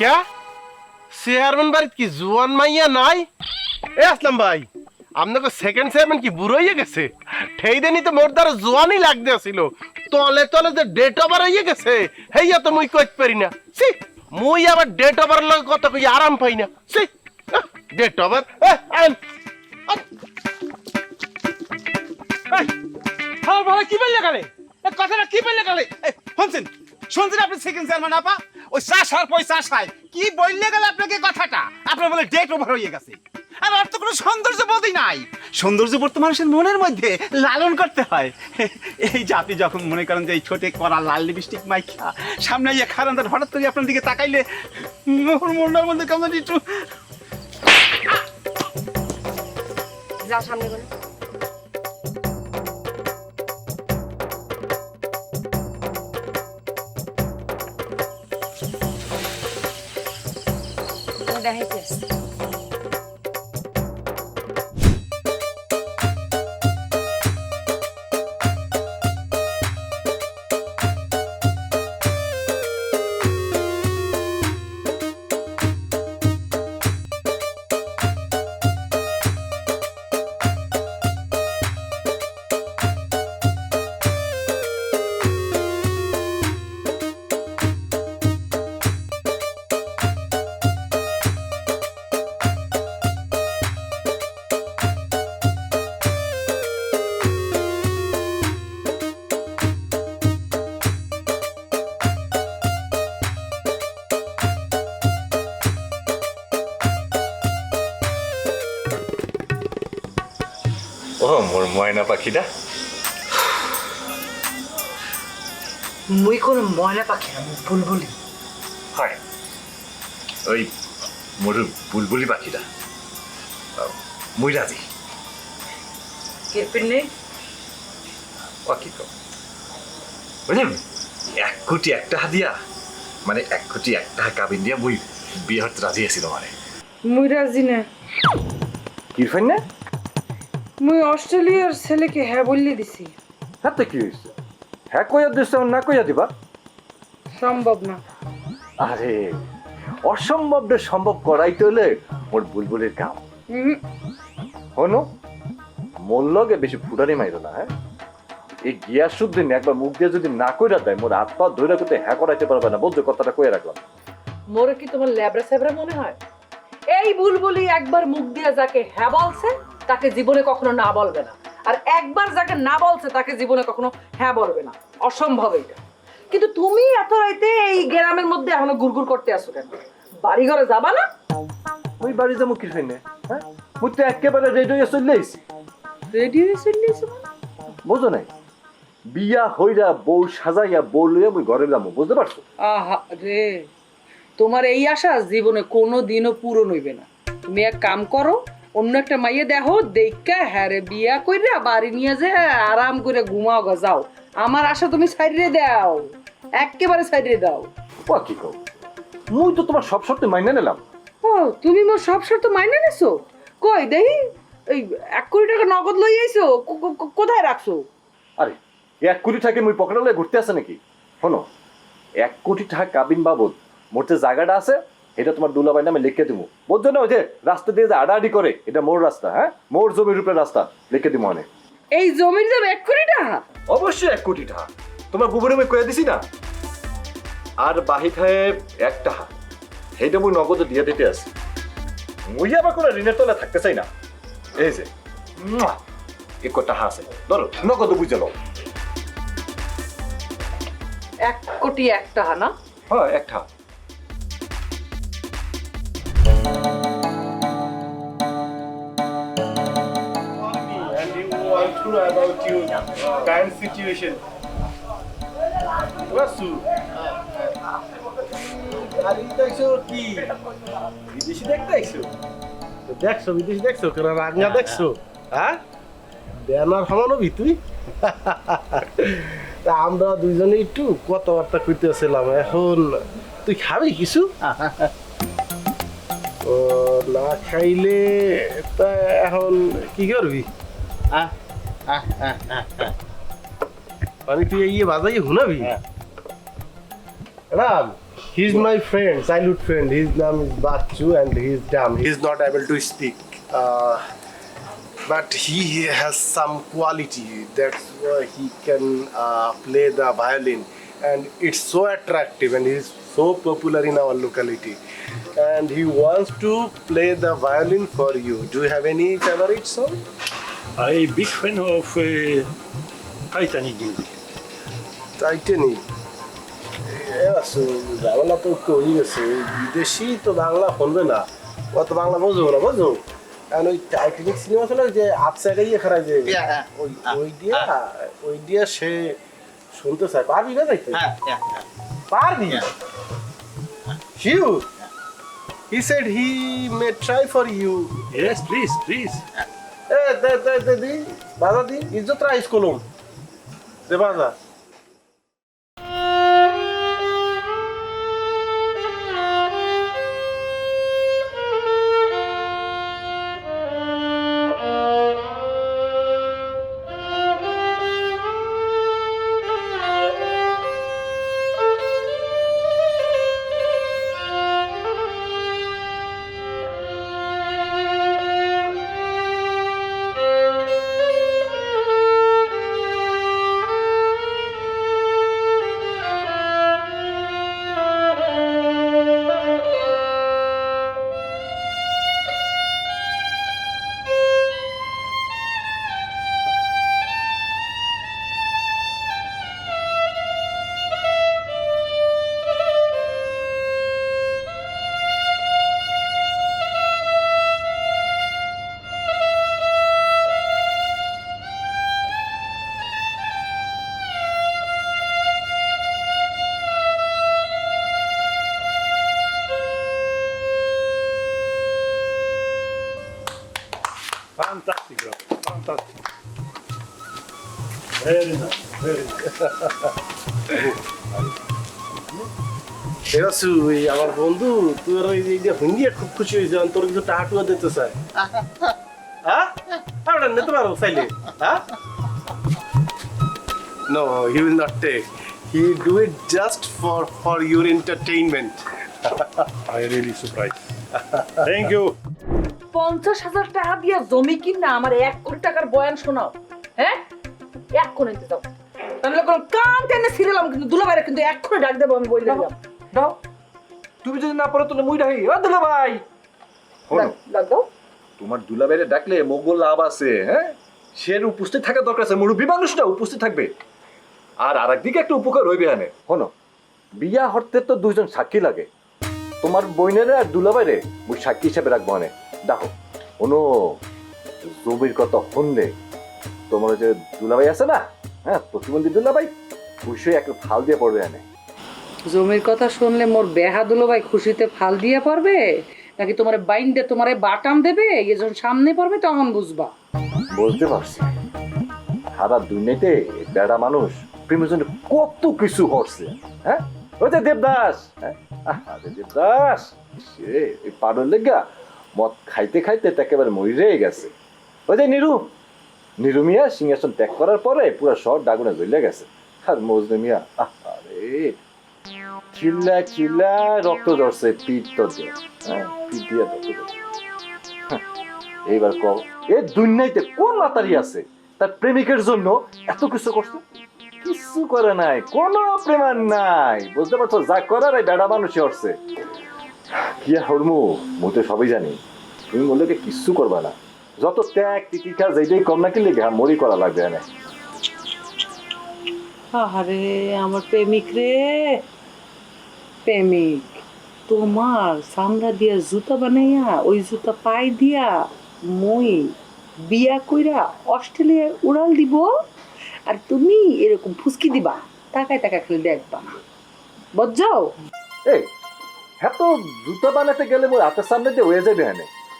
কে chairman বাড়িত কি জুয়ান মাইয়া নাই? এ আসলাম ভাই, আপনাকে সেকেন্ড চেয়ারম্যান কি বুড়ো হয়ে গেছে? ঠেই দেনি তো মোর দ্বারা জোয়ানই লাগতে আসিল। তলে তলে যে ডেট ওভার হয়ে গেছে, হেইয়া তো মুই কইতে পারি না। সি মুই আবার ডেট ওভার লগে কত কই আরাম পাই না। সি ডেট ওভার আন হ্যাঁ ভাই, কি বললে গেলে এ কথাটা কি বললে গেলে শুনছেন? শুনছেন আপনি সেকেন্ড চেয়ারম্যান আপা? ওই চাষ আর পয়সা আসায় কি বললে গেলে আপনাকে কথাটা? আপনার বলে ডেট ওভার হয়ে গেছে। আর ওর তো কোনো সৌন্দর্য বোধই নাই। সৌন্দর্য বোধ মানুষের মনের মধ্যে লালন করতে হয়। এই জাতি যখন মনে করেন যে এই ছোটে করা লাল লিপস্টিক মাইখা, সামনে ইয়ে খারান তার হঠাৎ করে আপনার দিকে তাকাইলে মনের মধ্যে কেমন একটু সামনে করে দেখাইতে মোর ময়না পাখিটা? মুই কোন ময়না পাখি না মুই বুলবুলি। হয়। ওই মোর বুলবুলি পাখিটা। মুই রাজি কেরপিন নেই ও কি কম? বুঝলেন এক কোটি একটা হাদিয়া মানে এক কোটি একটা কাবিন দিয়া মুই বিয়ে হতে রাজি আছিল মানে। মুই রাজি না। কি না মুই অস্ট্রেলিয়ার ছেলেকে হ্যাঁ বললে দিছি। হাতে কি হয়েছে হ্যাঁ কইয়া দিচ্ছে না কইয়া দিবা? সম্ভব না। আরে অসম্ভবটা সম্ভব করাইতে হলে মোর বুলবুলের কাম উহুম, হনো মোর লগে বেশি ফুটানি মাইরো না হ্যাঁ? এই গিয়ার শুদ্ধ একবার মুখ দিয়ে যদি না কইরা দেয় মোর হাত পা ধরে করতে হ্যাঁ করাইতে পারবে না। বলছো কথাটা কইয়া রাখলাম মোরে কি তোমার ল্যাবরা স্যাবরা মনে হয়? এই বুলবুলি একবার মুখ দিয়ে যাকে হ্যাঁ বলছে তাকে জীবনে কখনো না বলবে না। আর একবার যাকে না বলছে তাকে জীবনে কখনো হ্যাঁ বলবে না। অসম্ভব এটা কিন্তু তুমি এত রাইতে এই গ্রামের মধ্যে এখনও গুড়গুড় করতে আসো কেন? বাড়ি ঘরে যাবা না? ওই বাড়ি যাব কি ফাইনে হ্যাঁ? মুই তো একেবারে রেডি হয়ে চলে আইছি। রেডি হয়ে চলে এসো বুঝো নাই? বিয়া হইরা বউ সাজাইয়া বউ লইয়া মুই ঘরে যাব বুঝতে পারছ? আহা রে তোমার এই আশা জীবনে কোনো দিনও পূরণ হইবে না। তুমি এক কাম করো অন্য একটা মাইয়ে দেখো দেখা হ্যাঁ রে বিয়া কইরা বাড়ি নিয়ে যে আরাম করে ঘুমাও গা যাও। আমার আশা তুমি সাইডে দাও। একেবারে সাইডে দাও। ও কি কও? মুই তো তোমার সব শর্ত মাইনে নিলাম। ও তুমি মোর সব শর্ত মাইনে নেছো? কই দেখি এই এক কোটি টাকা নগদ লই আইছো কোথায় রাখছো? আরে এক কোটি টাকা মুই পকেটে লয়ে ঘুরতে আসে নাকি? শোনো এক কোটি টাকা কাবিন বাবদ মোর যে জায়গাটা আছে এটা তোমার দুলাভাই নামে লিখে দিব বুঝছ না ওই যে রাস্তা দিয়ে যে আড়াআড়ি করে এটা মোর রাস্তা হ্যাঁ? মোর জমির উপরে রাস্তা লিখে দিব অনেক। এই জমির দাম এক কোটি টাকা? অবশ্যই এক কোটি টাকা। তোমার বুবুরে আমি কয়ে দিছি না? আর বাহি খায় এক টাকা। সেইটা মুই নগদে দিয়ে দিতে আছি। মুই আবার কোনো ঋণের তলে থাকতে চাই না। এই যে এক টাকা আছে। ধরো নগদ বুঝে লও। এক কোটি এক টাকা না? হ্যাঁ এক টাকা। Know about your current situation. Basu আর দেখছ কি? বিদেশি দেখতে দেখছ দেখছ বিদেশি দেখছ? কেন দেখছ? হ্যাঁ? ব্যানার আমরা দুইজনে একটু কথাবার্তা কইতেছিলাম এখন তুই খাবি কিছু? ও না খাইলে তা এখন কি করবি? पानी पिए ये बात ये हूँ ना भी is my friend childhood friend. His name is bachu and he's dumb. He is not able to speak. Uh, but he has some quality. That he can uh, play the violin. And it's so attractive and he's so popular in our locality. And he wants to play the violin for you. Do you have any favorite song? I big fan of uh, Titanic music. Titanic Bangla তো কই গেছে? বিদেশি তো বাংলা শুনবে না। ও তো বাংলা বুঝব না বুঝো কারণ ওই টাইটানিক সিনেমা ছিল যে আপসাইডে গিয়ে খারাপ যে ওই ওই দিয়া ওই দিয়া সে শুনতে চায়। পারবি না যাইতে পারবি? হিউ He said he may try for you. Yes, please, please. এ দে দে দে দি বাজা দি ইজ্জত রাইস কলম দে বাজা। Fantastic, bro. Fantastic. Very nice, very nice. এরা সুই আমার বন্ধু তুই ওই যে হুন্দিয়া খুব খুশি হয়েছে তোর কিছু টাকা টুকা দিতে চাই হ্যাঁ আমরা নিতে পারো চাইলে হ্যাঁ No, he will not take. He do it just for for your entertainment. I really surprised. Thank you. পঞ্চাশ হাজার টাকা দিয়ে জমি কিনা আমার এক কোটি টাকার বয়ান শোনাও। হ্যাঁ? এক্ষণ নিতে দাও তাহলে কোনো কান টেনে ছিঁড়লাম কিন্তু দুলাভাইরা কিন্তু এক্ষুনি ডাক দেবো আমি বলে দিলাম। দাও তুমি যদি না পারো তাহলে মুই রাহি ও দুলা ভাই। শোনো ডাক- ডাক দাও। তোমার দুলাভাইরে ডাকলে মোগল লাভ আছে হ্যাঁ? সে উপস্থিত থাকা দরকার আছে মুরব্বী মানুষটা উপস্থিত থাকবে। আর আর একদিকে একটা উপকার হইবে হানে শোনো বিয়া হরতে তো দুইজন সাক্ষী লাগে। তোমার বইনের আর দুলাভাইরে মুই সাক্ষী হিসেবে রাখব হানে দেখো কোনো জমির কথা শুনলে তোমার যে দুলাভাই আছে না? হ্যাঁ প্রতিবন্ধী দুলাভাই খুশি একটা ফাল দিয়ে পড়বে হানে জমির কথা শুনলে মোর বেহা দুলাভাই খুশিতে ফাল দিয়ে পারবে নাকি তোমার বাইন্দে তোমার বাটাম দেবে? এই যখন সামনে পড়বে তখন বুঝবা। বলতে পারছি। সারা দুনিয়াতে বেড়া মানুষ প্রেমের জন্য কত কিছু করছে হ্যাঁ? ওই যে দেবদাস হ্যাঁ? দেবদাস সে এই পাড়ের লেগা মদ খাইতে খাইতে তো একেবারে মরে গেছে। ওই যে নিরু নিরু মিয়া সিংহাসন ত্যাগ করার পরে পুরো শহর ডাগুনে জ্বলে গেছে। আর মজনু মিয়া আরে চিল্লা চিল্লা রক্ত ধরছে পিঠ তো হ্যাঁ দিয়ে ধরছে এইবার কও, এ দুনিয়াতে কোন মাতারি আছে? তার প্রেমিকের জন্য এত কিছু করছে? কিছু করে নাই, কোনো প্রেমান নাই। বুঝতে পারছ? যা করার এই বেড়া মানুষই হচ্ছে কি আর হরমু মু তো সবই জানি। তুমি বললে কি কিচ্ছু করবা না। যত ত্যাগ তিতিকা যেটাই কম না কিনলে ঘা মরি করা লাগবে না আরে আমার প্রেমিক রে। প্রেমিক তোমার চামড়া দিয়া জুতা বানাইয়া ওই জুতা পাই দিয়া মই বিয়া কইরা অস্ট্রেলিয়ায় উড়াল দিব আর তুমি এরকম ফুসকি দিবা তাকায় টাকা খেলে দেখবা বুঝছ? এই হ্যাঁ তো জুতা বানাতে গেলে মোর হাতের সামনে দিয়ে হয়ে যাবে হ্যাঁ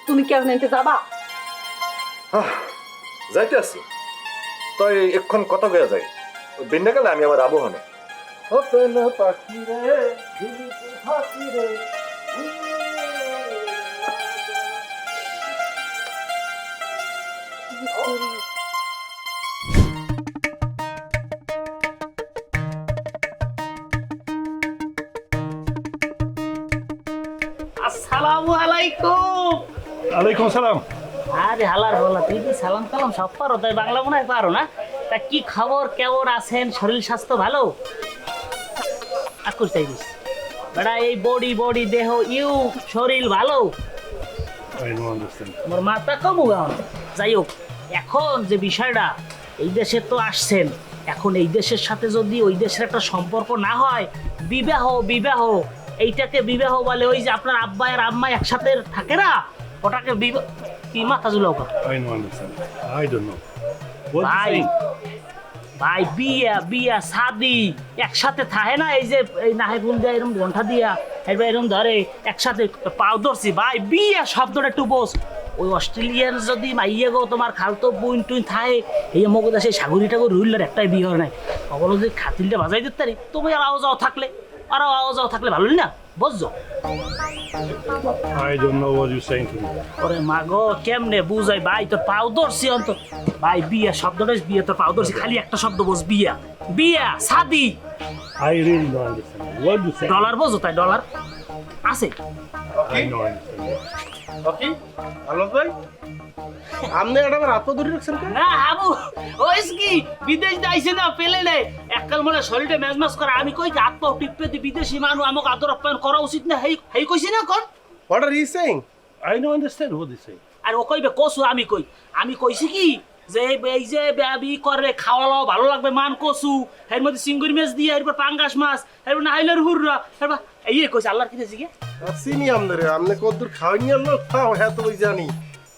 তুমি কেমন নিতে যাবা? যাইতে আছি তাই এক্ষণ কত গিয়ে যাই? বিন্যা গেলে আমি আমার আবহানে ও প্রেম পাখি রে ঝিলিকে ফাঁকি রে। আলাইকুম। আলাইকুম সালাম। আরে হালার বলা তুই কি সালাম কালাম সব পারো? তাই বাংলা মনে হয় পারো না? তা কি খবর কেমন আছেন? শরীর স্বাস্থ্য ভালো? আকুর চাইছিস বেড়া এই বডি বডি দেহ ইউ শরীর ভালো? মোর মাথা কমু যাই হোক এখন যে বিষয়টা এই দেশে তো আসছেন। এখন এই দেশের সাথে যদি ওই দেশের একটা সম্পর্ক না হয় বিবাহ বিবাহ। এইটাকে বিবাহ বলে ওই যে আপনার আব্বা আর আম্মা একসাথে থাকে না? ওটাকে বিবাহ কি মাথা জুলাও কা? Understand. I don't know. What you ভাই ভাই বিয়া বিয়া শাদি একসাথে থাকে না? এই যে এই নাহে ফুল দিয়ে এরকম ঘণ্টা দিয়া এবার এরকম ধরে একসাথে পাও ধরছি। ভাই বিয়া শব্দটা একটু বোস। ওই অস্ট্রেলিয়ান যদি মাইয়ে গো তোমার খালতো বুইন টুইন থাকে এই মগদা সেই সাগরি টাগর রুইলার একটাই বিয়ে হয় নাই। অবলো যদি খাতিলটা বাজাই দিতে পারি। তুমি আর আওয়াজ থাকলে। আর আওয়াজ যাও থাকলে ভালোই না? বুঝছ? I don't know what you're saying to me. ওরে মা গো কেমনে বুঝাই? ভাই তোর পাও ধরছি অন্ত ভাই বিয়া শব্দটা বিয়ে তোর পাও ধরছি খালি একটা শব্দ বোঝ বিয়া। বিয়া শাদি I really don't understand. What you saying? Dollar বোঝো তাই ডলার? আছে। I don't understand. ওকে আলোক ভাই? আপনি এটা আমার পা ধরে রাখছেন কেন? না হাবু ওইস কি? বিদেশ যাইছে না পেলে নে। এককাল মনে শরীরটা মেজ মেজ করে। আমি কই যে আত্ম টিপে দি বিদেশি মানুষ আমাকে আদর আপ্যায়ন করা উচিত না? হেই হেই কইছি না কোন? What are you saying? I don't understand what you saying. আর ও কইবে কসু আমি কই? আমি কইছি কি যে এই- যে বি করে খাওয়া লাওয়া ভালো লাগবে মান কসু। এর মধ্যে সিঙ্গুরি মাছ দিয়ে এরপর পাঙ্গাস মাছ এরপর নাইলের হুররা এরপর এই কইছে আল্লাহর কি দিয়েছি চিনি আপনার আপনি কদ্দুর খাওয়াই লোক খাও হ্যাঁ তো ওই জানি।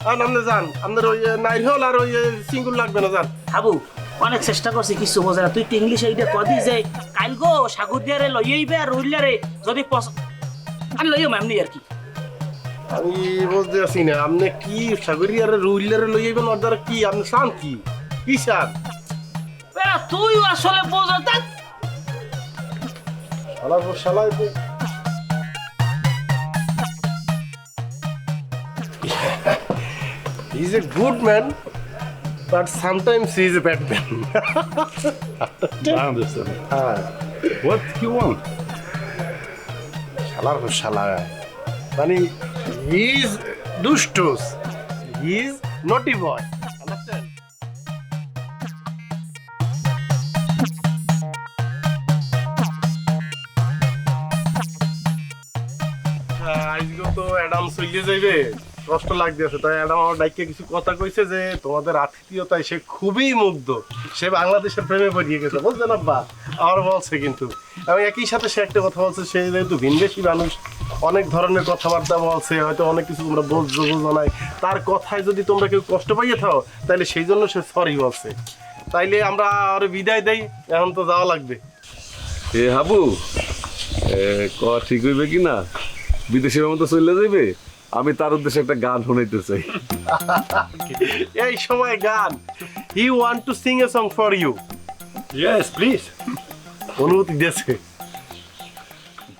আর আপনি যান আপনার ওই নাইরহল আর ওই সিঙ্গুল লাগবে না যান। হাবু অনেক চেষ্টা করছি কিছু বোঝে না তুই তো ইংলিশ এইটা কদি যে কাল গো সাগর দিয়ারে লইয়াইবে আর যদি পছন্দ আর এমনি আর কি? আমি বুঝতে পারছি না আপনি কি রুইলারে ওর দ্বারা কি? আপনি চান কি? কি চান তুই আসলে বোঝা শালা শালা He's a good man, but sometimes he is a bad man. I understand. What you want? শালার পর শালা মানে হি ইজ দুষ্টুস হি ইজ নটি বয় আন্ডারস্ট্যান্ড আজকে তো অ্যাডাম চলে যাইবে কষ্ট লাগতেছে তাই অ্যাডাম আমার ডাইকে কিছু কথা কইছে যে তোমাদের আত্মীয়তায় সে খুবই মুগ্ধ। সে বাংলাদেশের প্রেমে পড়িয়ে গেছে বুঝলেন আব্বা? আমার বলছে কিন্তু। আমি একই সাথে সে একটা কথা বলছে সে যেহেতু ভিনদেশি মানুষ অনেক ধরনের কথাবার্তা বলছে হয়তো অনেক কিছু তোমরা বুঝছ বুঝো নাই। তার কথায় যদি তোমরা কেউ কষ্ট পাইয়ে থাও তাহলে সেই জন্য সে সরি বলছে। তাইলে আমরা আর বিদায় দেই এখন তো যাওয়া লাগবে। এ হাবু এ, ক ঠিক হইবে কি না বিদেশের মতো চলে যাইবে? আমি তার উদ্দেশ্যে একটা গান শুনাইতে চাই। এই সময় গান। He want to sing a song for you Yes, please অনুমতি দিয়েছে।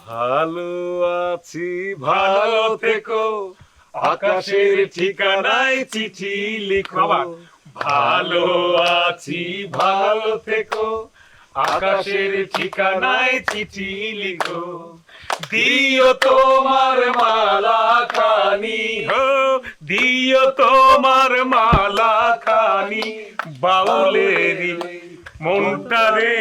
ভালো আছি ভালো থেকো। আকাশের ঠিকানায় চিঠি লিখো। ভালো আছি ভালো থেকো। আকাশের ঠিকানায় চিঠি লিখো। দিও তোমার মালা খানি। হো দিও তোমার মালা খানি। বাউলেরি মনটারে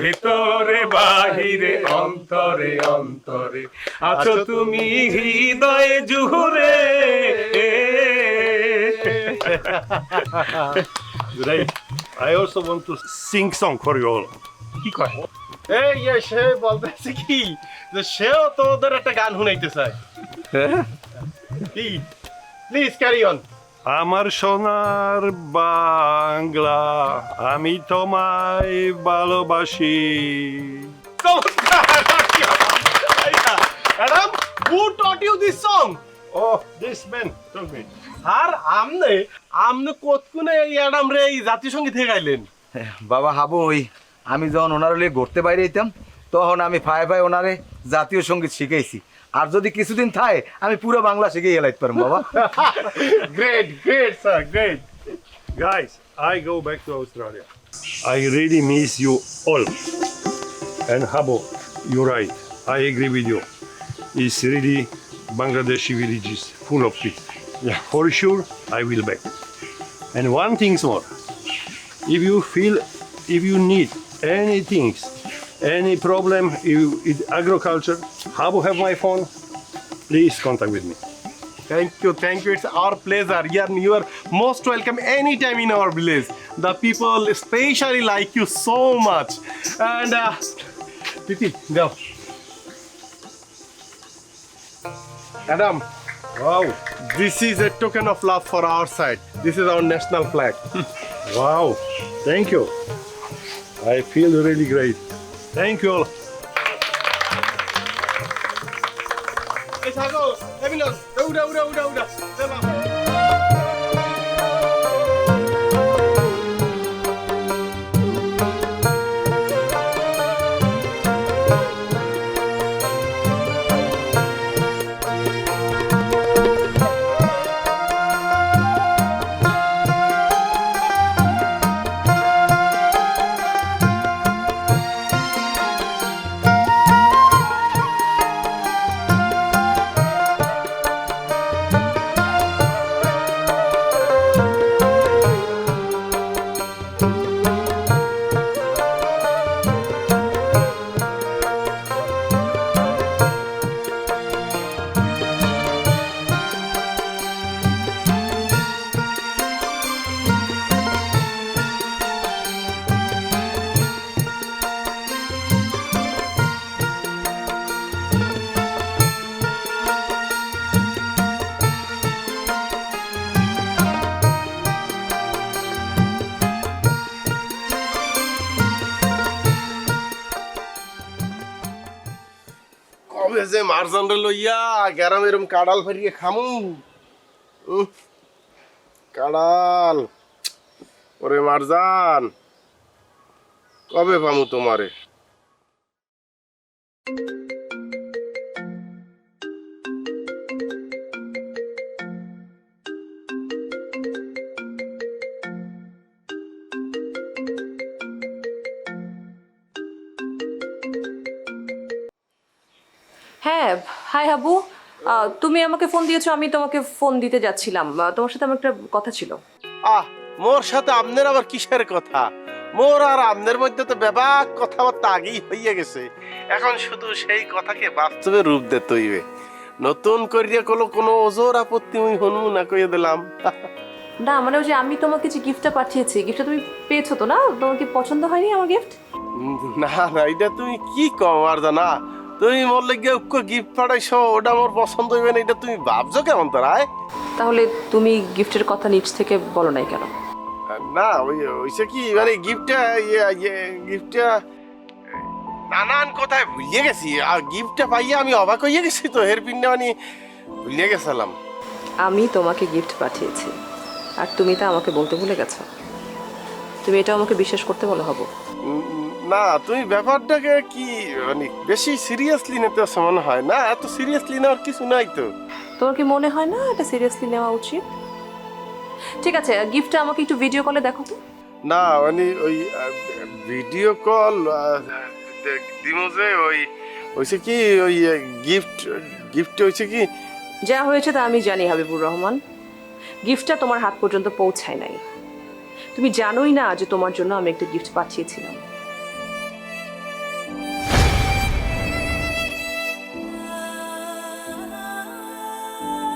ভেতরে বাহিরে অন্তরে অন্তরে। আছো তুমি হৃদয়ে জুহুরে. I also want to sing song for you all. কি কয়? এই ইয়ে, সে বলতেছে কি? যে সেও তো ওদের একটা গান শুনাইতে চায়। কি? প্লিজ ক্যারি অন আমার সোনার বাংলা আমি তোমায় ভালোবাসি। Madam who taught you this song Oh, this man told me. আর আমনে আমনে কতক্ষণে এই অ্যাডাম রে এই জাতীয় সংগীত থেকে গাইলেন বাবা হাবু ওই আমি যখন ওনার লিয়ে ঘুরতে বাইরে যেতাম তখন আমি ভাই ভাই ওনারে জাতীয় সংগীত শিখেছি আর যদি কিছুদিন থাকে আমি পুরো বাংলা শিখে গেলাইতে পারব বাবা। Great great sir great guys I go back to Australia I really miss you all and hope you right I agree with you is really Bangladeshi village is full of peace for sure I will back and one things more if you feel if you need any things, any problem you, in agriculture, Habu have my phone, please contact with me. Thank you, thank you. It's our pleasure. You are most welcome anytime in our village. The people especially like you so much. And uh, Titi, go. Adam, Wow, this is a token of love for our side. This is our national flag. wow, thank you. I feel really great. Thank you all. Let me know. Uda, uda, uda, uda. মারজানরে লইয়া গ্যারাম এরম কাড়াল ফেরিয়ে খামু। কাড়াল। ওরে মারজান কবে পামু তোমারে? হ্যাঁ হাই হাবু। তুমি আমাকে ফোন দিয়েছ আমি তোমাকে ফোন দিতে যাচ্ছিলাম। তোমার সাথে আমার একটা কথা ছিল। আহ মোর সাথে আপনার আবার কিসের কথা? মোর আর আপনার মধ্যে তো ব্যাপক কথাবার্তা আগেই হইয়া গেছে। এখন শুধু সেই কথাকে বাস্তবে রূপ দিতে হইবে। নতুন করিয়া কোনো কোনো ওজোর আপত্তি মুই হনু না কইয়া দিলাম। না মানে ওই যে আমি তোমাকে যে গিফটটা পাঠিয়েছি গিফটটা তুমি পেয়েছ তো না? তোমার কি পছন্দ হয়নি আমার গিফট না না এটা তুমি কি কম আর জানা? তুমি মোর লেগে গিফট পাঠাইছো ওটা মোর পছন্দ হইবে না এটা তুমি ভাবছ কেমন তারায় তাহলে তুমি গিফটের কথা নিচ থেকে বলো নাই কেন? না ওই ওইসে কি মানে গিফটটা ইয়ে ইয়ে গিফটটা নানান কথায় ভুলিয়ে গেছি আর গিফটটা পাইয়া আমি অবাক হইয়া গেছি তো হের পিন্ডে মানে ভুলিয়ে গেছিলাম। আমি তোমাকে গিফট পাঠিয়েছি আর তুমি তা আমাকে বলতে ভুলে গেছো। তুমি এটা আমাকে বিশ্বাস করতে বলো হব। না তুমি ব্যাপারটাকে কি মানে বেশি সিরিয়াসলি নিতে মনে হয়? না এত সিরিয়াসলি নেওয়ার কিছু নাই তো। তোমার কি মনে হয় না এটা সিরিয়াসলি নেওয়া উচিত? ঠিক আছে গিফটটা আমাকে একটু ভিডিও কলে দেখো তো। না মানে ওই ভিডিও কল দিমো যে ওই হয়েছে কি ওই গিফট গিফট হয়েছে কি? যা হয়েছে তা আমি জানি হাবিবুর রহমান। গিফটটা তোমার হাত পর্যন্ত পৌঁছায় নাই। তুমি জানোই না যে তোমার জন্য আমি একটা গিফট পাঠিয়েছিলাম।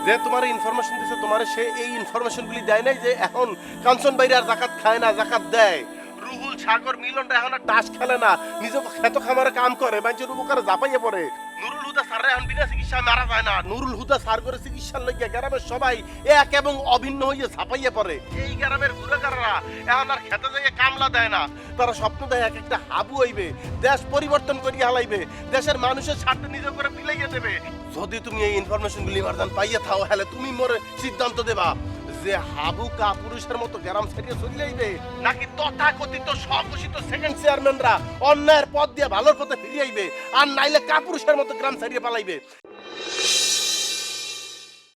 যে তোমার ইনফরমেশন দিছে, তোমার সে এই ইনফরমেশনগুলি দেয় নাই যে এখন কাঞ্চন বাইরে আর জাকাত খায় না, জাকাত দেয়। রুহুল সাগর মিলনটা এখন আর টাস খেলে না। নিজে খেত খামারে কাম করে মানুষের উপকারে জাপাইয়ে পড়ে। নুরুল হুদা স্যারের এখন বিনা চিকিৎসা মারা যায় না। নুরুল হুদা স্যার করে চিকিৎসার লইয়া গ্রামের সবাই এক এবং অভিন্ন হইয়া ঝাপাইয়ে পড়ে। এই গ্রামের গুড়াকাররা এখন আর খেতে যাইয়ে কামলা দেয় না। তারা স্বপ্ন দেয় এক একটা হাবু হইবে, দেশ পরিবর্তন করিয়া হালাইবে, দেশের মানুষের স্বার্থ নিজে করে ফিলাইয়া দেবে। যদি তুমি এই ইনফরমেশন গুলি পাইয়া থাও, হলে তুমি মোর সিদ্ধান্ত দেবা। যে হাবু কাপুরুষের মতো গ্রাম ছাড়িয়ে চলে যাইবে নাকি তথাকথিত স্বঘোষিত সেকেন্ড চেয়ারম্যানরা অন্যায়ের পথ দিয়ে ভালোর পথে ফিরিয়ে আইবে, আর নাইলে কাপুরুষের মতো গ্রাম ছাড়িয়ে পালাইবে?